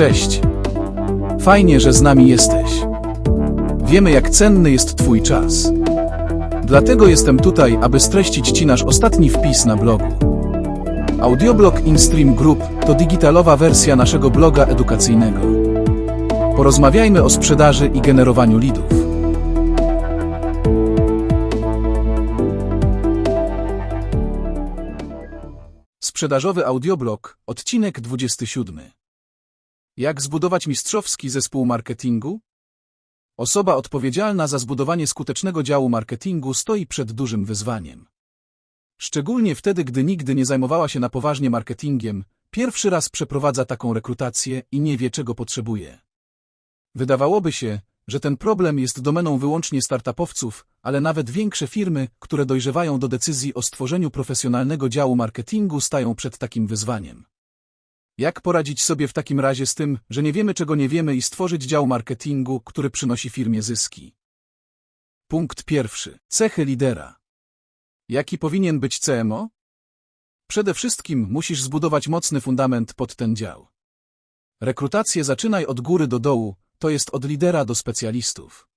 Cześć. Fajnie, że z nami jesteś. Wiemy, jak cenny jest Twój czas. Dlatego jestem tutaj, aby streścić Ci nasz ostatni wpis na blogu. Audioblog InStream Group to digitalowa wersja naszego bloga edukacyjnego. Porozmawiajmy o sprzedaży i generowaniu lidów. Sprzedażowy audioblog, odcinek 27. Jak zbudować mistrzowski zespół marketingu? Osoba odpowiedzialna za zbudowanie skutecznego działu marketingu stoi przed dużym wyzwaniem. Szczególnie wtedy, gdy nigdy nie zajmowała się na poważnie marketingiem, pierwszy raz przeprowadza taką rekrutację i nie wie, czego potrzebuje. Wydawałoby się, że ten problem jest domeną wyłącznie startupowców, ale nawet większe firmy, które dojrzewają do decyzji o stworzeniu profesjonalnego działu marketingu, stają przed takim wyzwaniem. Jak poradzić sobie w takim razie z tym, że nie wiemy czego nie wiemy i stworzyć dział marketingu, który przynosi firmie zyski? Punkt pierwszy. Cechy lidera. Jaki powinien być CMO? Przede wszystkim musisz zbudować mocny fundament pod ten dział. Rekrutację zaczynaj od góry do dołu, to jest od lidera do specjalistów.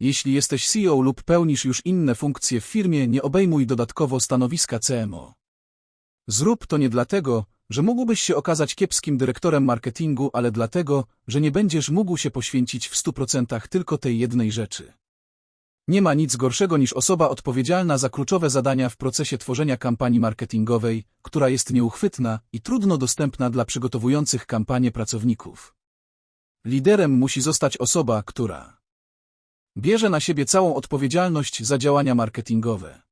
Jeśli jesteś CEO lub pełnisz już inne funkcje w firmie, nie obejmuj dodatkowo stanowiska CMO. Zrób to nie dlatego, że mógłbyś się okazać kiepskim dyrektorem marketingu, ale dlatego, że nie będziesz mógł się poświęcić w 100% tylko tej jednej rzeczy. Nie ma nic gorszego niż osoba odpowiedzialna za kluczowe zadania w procesie tworzenia kampanii marketingowej, która jest nieuchwytna i trudno dostępna dla przygotowujących kampanię pracowników. Liderem musi zostać osoba, która bierze na siebie całą odpowiedzialność za działania marketingowe.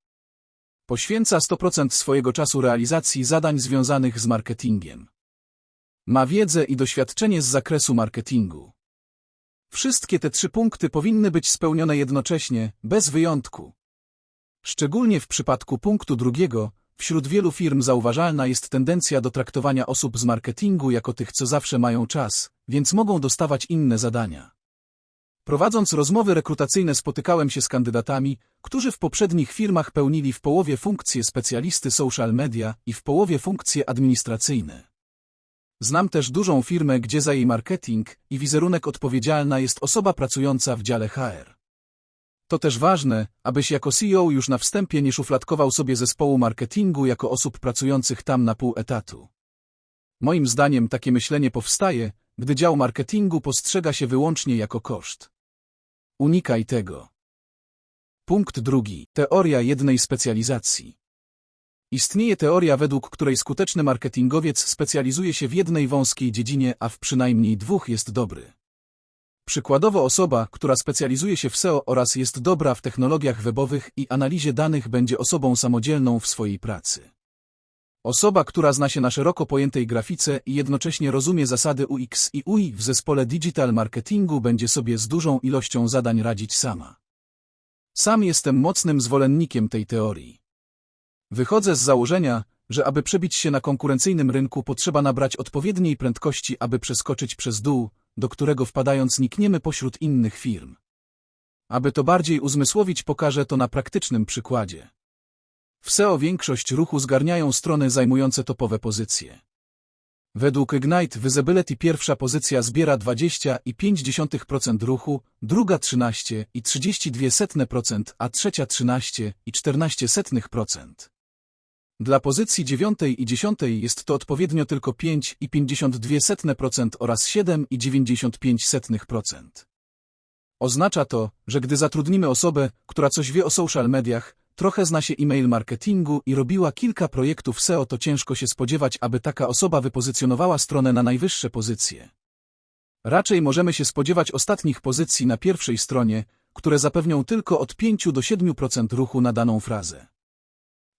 Poświęca 100% swojego czasu realizacji zadań związanych z marketingiem. Ma wiedzę i doświadczenie z zakresu marketingu. Wszystkie te trzy punkty powinny być spełnione jednocześnie, bez wyjątku. Szczególnie w przypadku punktu drugiego, wśród wielu firm zauważalna jest tendencja do traktowania osób z marketingu jako tych, co zawsze mają czas, więc mogą dostawać inne zadania. Prowadząc rozmowy rekrutacyjne spotykałem się z kandydatami, którzy w poprzednich firmach pełnili w połowie funkcje specjalisty social media i w połowie funkcje administracyjne. Znam też dużą firmę, gdzie za jej marketing i wizerunek odpowiedzialna jest osoba pracująca w dziale HR. To też ważne, abyś jako CEO już na wstępie nie szufladkował sobie zespołu marketingu jako osób pracujących tam na pół etatu. Moim zdaniem takie myślenie powstaje, gdy dział marketingu postrzega się wyłącznie jako koszt. Unikaj tego. Punkt drugi. Teoria jednej specjalizacji. Istnieje teoria, według której skuteczny marketingowiec specjalizuje się w jednej wąskiej dziedzinie, a w przynajmniej dwóch jest dobry. Przykładowo osoba, która specjalizuje się w SEO oraz jest dobra w technologiach webowych i analizie danych będzie osobą samodzielną w swojej pracy. Osoba, która zna się na szeroko pojętej grafice i jednocześnie rozumie zasady UX i UI w zespole digital marketingu będzie sobie z dużą ilością zadań radzić sama. Sam jestem mocnym zwolennikiem tej teorii. Wychodzę z założenia, że aby przebić się na konkurencyjnym rynku potrzeba nabrać odpowiedniej prędkości, aby przeskoczyć przez dół, do którego wpadając nikniemy pośród innych firm. Aby to bardziej uzmysłowić pokażę to na praktycznym przykładzie. W SEO większość ruchu zgarniają strony zajmujące topowe pozycje. Według Ignite Visibility pierwsza pozycja zbiera 20,5% ruchu, druga 13,32%, a trzecia 13,14%. Dla pozycji dziewiątej i dziesiątej jest to odpowiednio tylko 5,52% oraz 7,95%. Oznacza to, że gdy zatrudnimy osobę, która coś wie o social mediach, trochę zna się e-mail marketingu i robiła kilka projektów SEO, to ciężko się spodziewać, aby taka osoba wypozycjonowała stronę na najwyższe pozycje. Raczej możemy się spodziewać ostatnich pozycji na pierwszej stronie, które zapewnią tylko od 5 do 7% ruchu na daną frazę.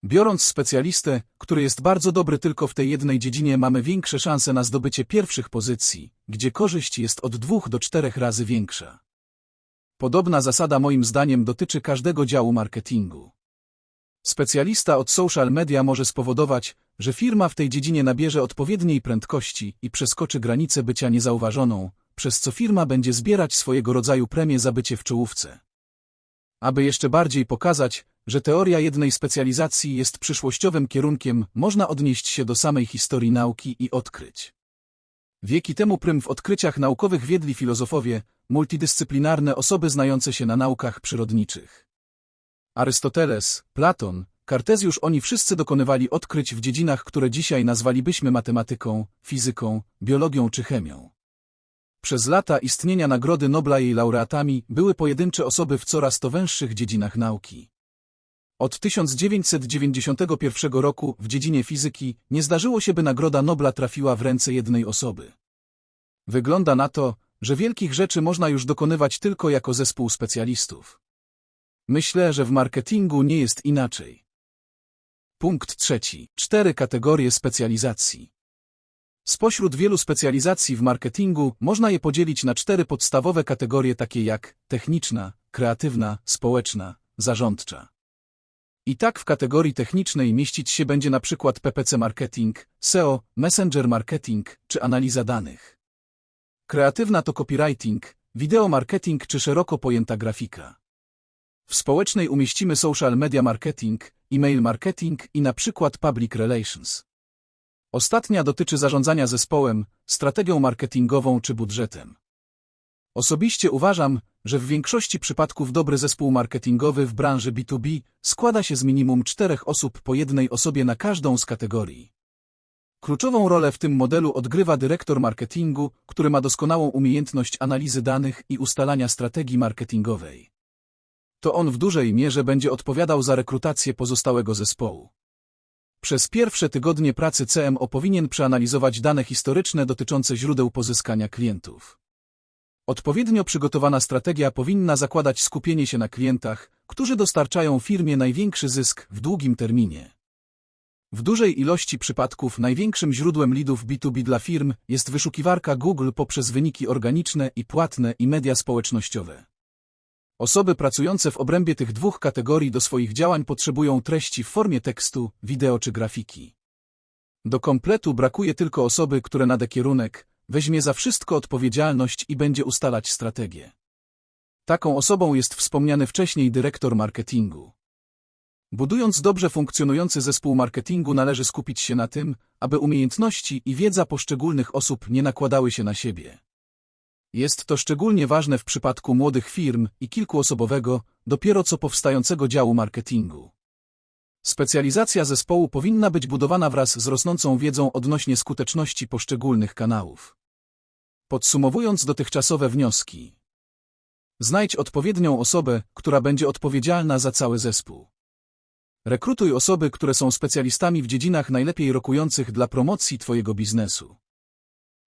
Biorąc specjalistę, który jest bardzo dobry tylko w tej jednej dziedzinie, mamy większe szanse na zdobycie pierwszych pozycji, gdzie korzyść jest od dwóch do czterech razy większa. Podobna zasada moim zdaniem dotyczy każdego działu marketingu. Specjalista od social media może spowodować, że firma w tej dziedzinie nabierze odpowiedniej prędkości i przeskoczy granicę bycia niezauważoną, przez co firma będzie zbierać swojego rodzaju premię za bycie w czołówce. Aby jeszcze bardziej pokazać, że teoria jednej specjalizacji jest przyszłościowym kierunkiem, można odnieść się do samej historii nauki i odkryć. Wieki temu prym w odkryciach naukowych wiedli filozofowie, multidyscyplinarne osoby znające się na naukach przyrodniczych. Arystoteles, Platon, Kartezjusz oni wszyscy dokonywali odkryć w dziedzinach, które dzisiaj nazwalibyśmy matematyką, fizyką, biologią czy chemią. Przez lata istnienia Nagrody Nobla jej laureatami były pojedyncze osoby w coraz to węższych dziedzinach nauki. Od 1991 roku w dziedzinie fizyki nie zdarzyło się, by Nagroda Nobla trafiła w ręce jednej osoby. Wygląda na to, że wielkich rzeczy można już dokonywać tylko jako zespół specjalistów. Myślę, że w marketingu nie jest inaczej. Punkt trzeci. Cztery kategorie specjalizacji. Spośród wielu specjalizacji w marketingu można je podzielić na cztery podstawowe kategorie takie jak techniczna, kreatywna, społeczna, zarządcza. I tak w kategorii technicznej mieścić się będzie na przykład PPC marketing, SEO, messenger marketing czy analiza danych. Kreatywna to copywriting, wideo marketing czy szeroko pojęta grafika. W społecznej umieścimy social media marketing, e-mail marketing i na przykład public relations. Ostatnia dotyczy zarządzania zespołem, strategią marketingową czy budżetem. Osobiście uważam, że w większości przypadków dobry zespół marketingowy w branży B2B składa się z minimum czterech osób po jednej osobie na każdą z kategorii. Kluczową rolę w tym modelu odgrywa dyrektor marketingu, który ma doskonałą umiejętność analizy danych i ustalania strategii marketingowej. To on w dużej mierze będzie odpowiadał za rekrutację pozostałego zespołu. Przez pierwsze tygodnie pracy CMO powinien przeanalizować dane historyczne dotyczące źródeł pozyskania klientów. Odpowiednio przygotowana strategia powinna zakładać skupienie się na klientach, którzy dostarczają firmie największy zysk w długim terminie. W dużej ilości przypadków największym źródłem lidów B2B dla firm jest wyszukiwarka Google poprzez wyniki organiczne i płatne i media społecznościowe. Osoby pracujące w obrębie tych dwóch kategorii do swoich działań potrzebują treści w formie tekstu, wideo czy grafiki. Do kompletu brakuje tylko osoby, które nade kierunek weźmie za wszystko odpowiedzialność i będzie ustalać strategię. Taką osobą jest wspomniany wcześniej dyrektor marketingu. Budując dobrze funkcjonujący zespół marketingu należy skupić się na tym, aby umiejętności i wiedza poszczególnych osób nie nakładały się na siebie. Jest to szczególnie ważne w przypadku młodych firm i kilkuosobowego, dopiero co powstającego działu marketingu. Specjalizacja zespołu powinna być budowana wraz z rosnącą wiedzą odnośnie skuteczności poszczególnych kanałów. Podsumowując dotychczasowe wnioski. Znajdź odpowiednią osobę, która będzie odpowiedzialna za cały zespół. Rekrutuj osoby, które są specjalistami w dziedzinach najlepiej rokujących dla promocji Twojego biznesu.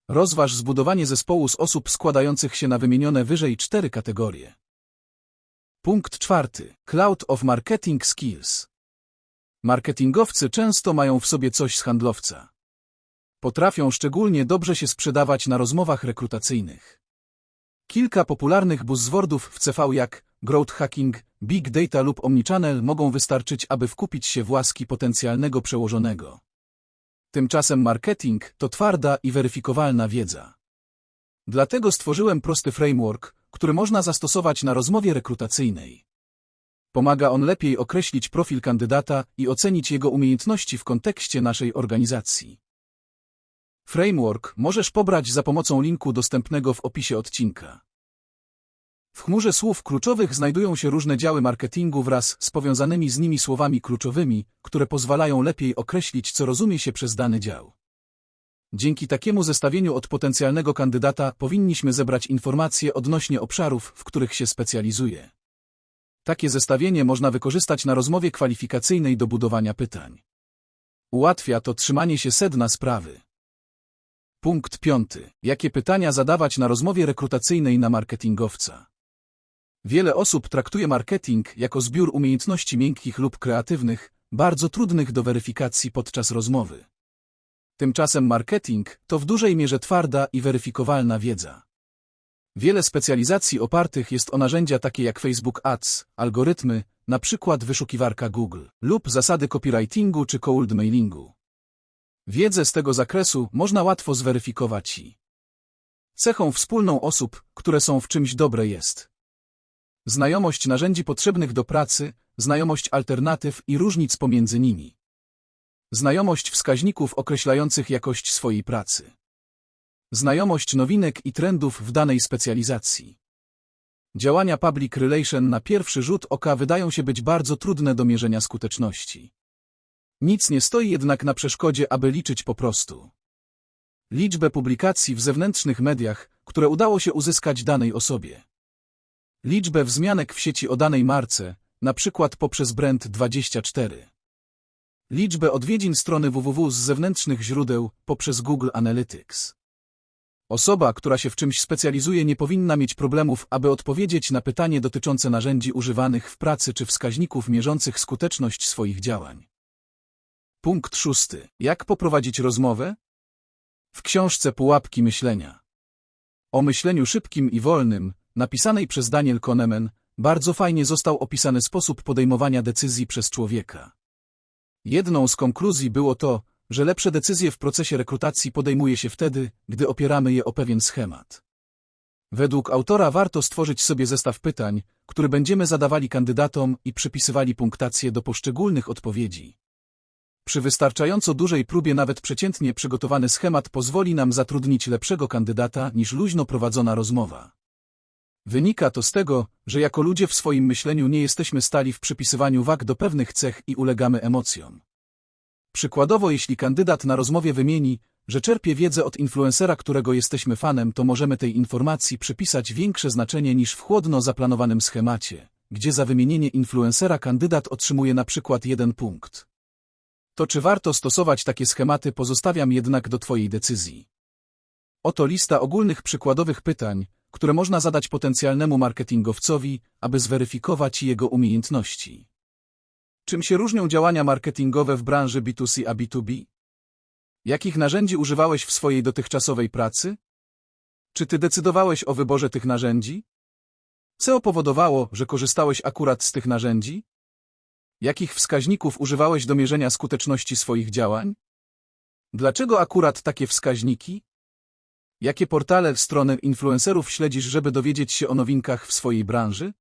Rozważ zbudowanie zespołu z osób składających się na wymienione wyżej cztery kategorie. Punkt czwarty. Cloud of Marketing Skills. Marketingowcy często mają w sobie coś z handlowca. Potrafią szczególnie dobrze się sprzedawać na rozmowach rekrutacyjnych. Kilka popularnych buzzwordów w CV jak growth hacking, big data lub omnichannel mogą wystarczyć, aby wkupić się w łaski potencjalnego przełożonego. Tymczasem marketing to twarda i weryfikowalna wiedza. Dlatego stworzyłem prosty framework, który można zastosować na rozmowie rekrutacyjnej. Pomaga on lepiej określić profil kandydata i ocenić jego umiejętności w kontekście naszej organizacji. Framework możesz pobrać za pomocą linku dostępnego w opisie odcinka. W chmurze słów kluczowych znajdują się różne działy marketingu wraz z powiązanymi z nimi słowami kluczowymi, które pozwalają lepiej określić, co rozumie się przez dany dział. Dzięki takiemu zestawieniu od potencjalnego kandydata powinniśmy zebrać informacje odnośnie obszarów, w których się specjalizuje. Takie zestawienie można wykorzystać na rozmowie kwalifikacyjnej do budowania pytań. Ułatwia to trzymanie się sedna sprawy. Punkt piąty. Jakie pytania zadawać na rozmowie rekrutacyjnej na marketingowca? Wiele osób traktuje marketing jako zbiór umiejętności miękkich lub kreatywnych, bardzo trudnych do weryfikacji podczas rozmowy. Tymczasem marketing to w dużej mierze twarda i weryfikowalna wiedza. Wiele specjalizacji opartych jest o narzędzia takie jak Facebook Ads, algorytmy, przykład wyszukiwarka Google, lub zasady copywritingu czy cold mailingu. Wiedzę z tego zakresu można łatwo zweryfikować i cechą wspólną osób, które są w czymś dobre jest znajomość narzędzi potrzebnych do pracy, znajomość alternatyw i różnic pomiędzy nimi. Znajomość wskaźników określających jakość swojej pracy. Znajomość nowinek i trendów w danej specjalizacji. Działania public relation na pierwszy rzut oka wydają się być bardzo trudne do mierzenia skuteczności. Nic nie stoi jednak na przeszkodzie, aby liczyć po prostu. Liczbę publikacji w zewnętrznych mediach, które udało się uzyskać danej osobie. Liczbę wzmianek w sieci o danej marce, przykład poprzez Brand24. Liczbę odwiedzin strony www z zewnętrznych źródeł poprzez Google Analytics. Osoba, która się w czymś specjalizuje, nie powinna mieć problemów, aby odpowiedzieć na pytanie dotyczące narzędzi używanych w pracy czy wskaźników mierzących skuteczność swoich działań. Punkt szósty. Jak poprowadzić rozmowę? W książce Pułapki myślenia. O myśleniu szybkim i wolnym, napisanej przez Daniel Kahneman, bardzo fajnie został opisany sposób podejmowania decyzji przez człowieka. Jedną z konkluzji było to, że lepsze decyzje w procesie rekrutacji podejmuje się wtedy, gdy opieramy je o pewien schemat. Według autora warto stworzyć sobie zestaw pytań, które będziemy zadawali kandydatom i przypisywali punktację do poszczególnych odpowiedzi. Przy wystarczająco dużej próbie nawet przeciętnie przygotowany schemat pozwoli nam zatrudnić lepszego kandydata niż luźno prowadzona rozmowa. Wynika to z tego, że jako ludzie w swoim myśleniu nie jesteśmy stali w przypisywaniu wag do pewnych cech i ulegamy emocjom. Przykładowo, jeśli kandydat na rozmowie wymieni, że czerpie wiedzę od influencera, którego jesteśmy fanem, to możemy tej informacji przypisać większe znaczenie niż w chłodno zaplanowanym schemacie, gdzie za wymienienie influencera kandydat otrzymuje na przykład jeden punkt. To czy warto stosować takie schematy pozostawiam jednak do Twojej decyzji. Oto lista ogólnych przykładowych pytań, które można zadać potencjalnemu marketingowcowi, aby zweryfikować jego umiejętności. Czym się różnią działania marketingowe w branży B2C a B2B? Jakich narzędzi używałeś w swojej dotychczasowej pracy? Czy ty decydowałeś o wyborze tych narzędzi? Co powodowało, że korzystałeś akurat z tych narzędzi? Jakich wskaźników używałeś do mierzenia skuteczności swoich działań? Dlaczego akurat takie wskaźniki? Jakie portale, strony influencerów śledzisz, żeby dowiedzieć się o nowinkach w swojej branży?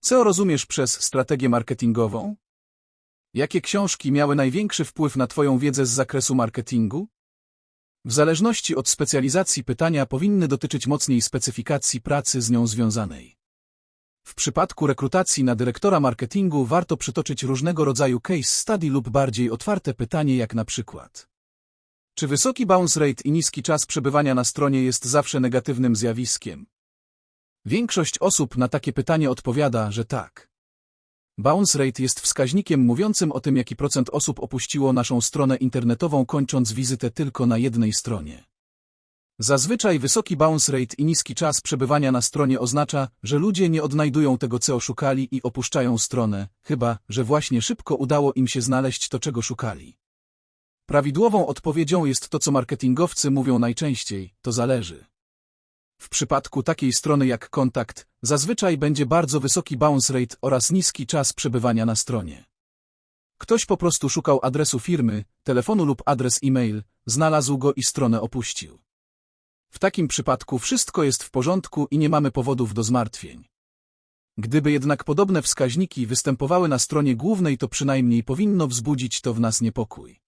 Co rozumiesz przez strategię marketingową? Jakie książki miały największy wpływ na Twoją wiedzę z zakresu marketingu? W zależności od specjalizacji pytania powinny dotyczyć mocniej specyfikacji pracy z nią związanej. W przypadku rekrutacji na dyrektora marketingu warto przytoczyć różnego rodzaju case study lub bardziej otwarte pytanie jak na przykład Czy wysoki bounce rate i niski czas przebywania na stronie jest zawsze negatywnym zjawiskiem? Większość osób na takie pytanie odpowiada, że tak. Bounce rate jest wskaźnikiem mówiącym o tym, jaki procent osób opuściło naszą stronę internetową kończąc wizytę tylko na jednej stronie. Zazwyczaj wysoki bounce rate i niski czas przebywania na stronie oznacza, że ludzie nie odnajdują tego, co szukali i opuszczają stronę, chyba, że właśnie szybko udało im się znaleźć to, czego szukali. Prawidłową odpowiedzią jest to, co marketingowcy mówią najczęściej, to zależy. W przypadku takiej strony jak kontakt, zazwyczaj będzie bardzo wysoki bounce rate oraz niski czas przebywania na stronie. Ktoś po prostu szukał adresu firmy, telefonu lub adres e-mail, znalazł go i stronę opuścił. W takim przypadku wszystko jest w porządku i nie mamy powodów do zmartwień. Gdyby jednak podobne wskaźniki występowały na stronie głównej, to przynajmniej powinno wzbudzić to w nas niepokój.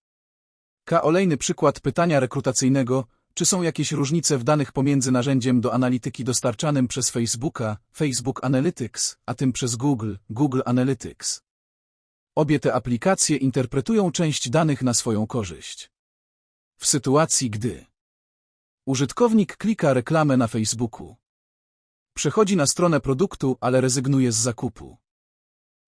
Kolejny przykład pytania rekrutacyjnego, czy są jakieś różnice w danych pomiędzy narzędziem do analityki dostarczanym przez Facebooka, Facebook Analytics, a tym przez Google, Google Analytics? Obie te aplikacje interpretują część danych na swoją korzyść. W sytuacji, gdy użytkownik klika reklamę na Facebooku, przechodzi na stronę produktu, ale rezygnuje z zakupu.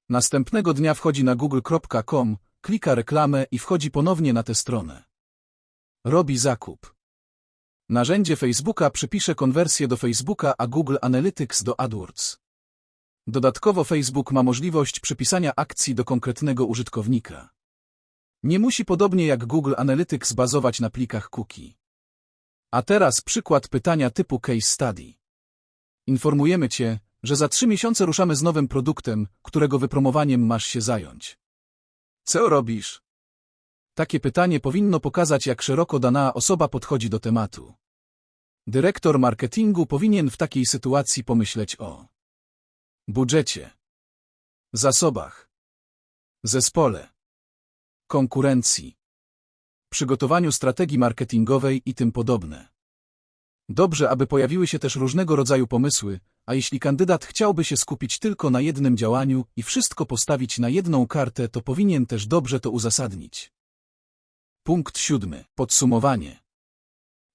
Następnego dnia wchodzi na google.com, klika reklamę i wchodzi ponownie na tę stronę. Robi zakup. Narzędzie Facebooka przypisze konwersję do Facebooka, a Google Analytics do AdWords. Dodatkowo Facebook ma możliwość przypisania akcji do konkretnego użytkownika. Nie musi podobnie jak Google Analytics bazować na plikach cookie. A teraz przykład pytania typu case study. Informujemy Cię, że za trzy miesiące ruszamy z nowym produktem, którego wypromowaniem masz się zająć. Co robisz? Takie pytanie powinno pokazać, jak szeroko dana osoba podchodzi do tematu. Dyrektor marketingu powinien w takiej sytuacji pomyśleć o budżecie, zasobach, zespole, konkurencji, przygotowaniu strategii marketingowej i tym podobne. Dobrze, aby pojawiły się też różnego rodzaju pomysły, a jeśli kandydat chciałby się skupić tylko na jednym działaniu i wszystko postawić na jedną kartę, to powinien też dobrze to uzasadnić. Punkt siódmy. Podsumowanie.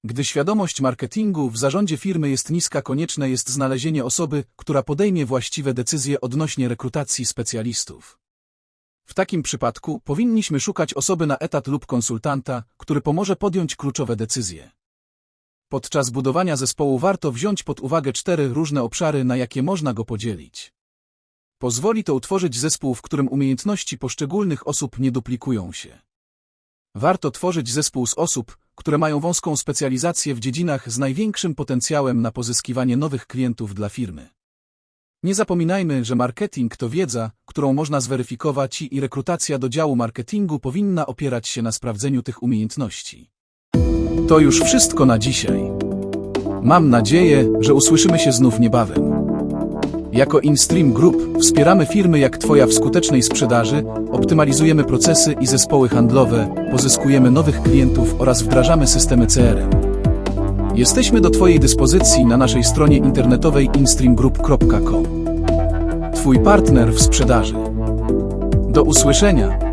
Gdy świadomość marketingu w zarządzie firmy jest niska, konieczne jest znalezienie osoby, która podejmie właściwe decyzje odnośnie rekrutacji specjalistów. W takim przypadku powinniśmy szukać osoby na etat lub konsultanta, który pomoże podjąć kluczowe decyzje. Podczas budowania zespołu warto wziąć pod uwagę cztery różne obszary, na jakie można go podzielić. Pozwoli to utworzyć zespół, w którym umiejętności poszczególnych osób nie duplikują się. Warto tworzyć zespół z osób, które mają wąską specjalizację w dziedzinach z największym potencjałem na pozyskiwanie nowych klientów dla firmy. Nie zapominajmy, że marketing to wiedza, którą można zweryfikować i rekrutacja do działu marketingu powinna opierać się na sprawdzeniu tych umiejętności. To już wszystko na dzisiaj. Mam nadzieję, że usłyszymy się znów niebawem. Jako InStream Group wspieramy firmy jak Twoja w skutecznej sprzedaży, optymalizujemy procesy i zespoły handlowe, pozyskujemy nowych klientów oraz wdrażamy systemy CRM. Jesteśmy do Twojej dyspozycji na naszej stronie internetowej instreamgroup.com. Twój partner w sprzedaży. Do usłyszenia!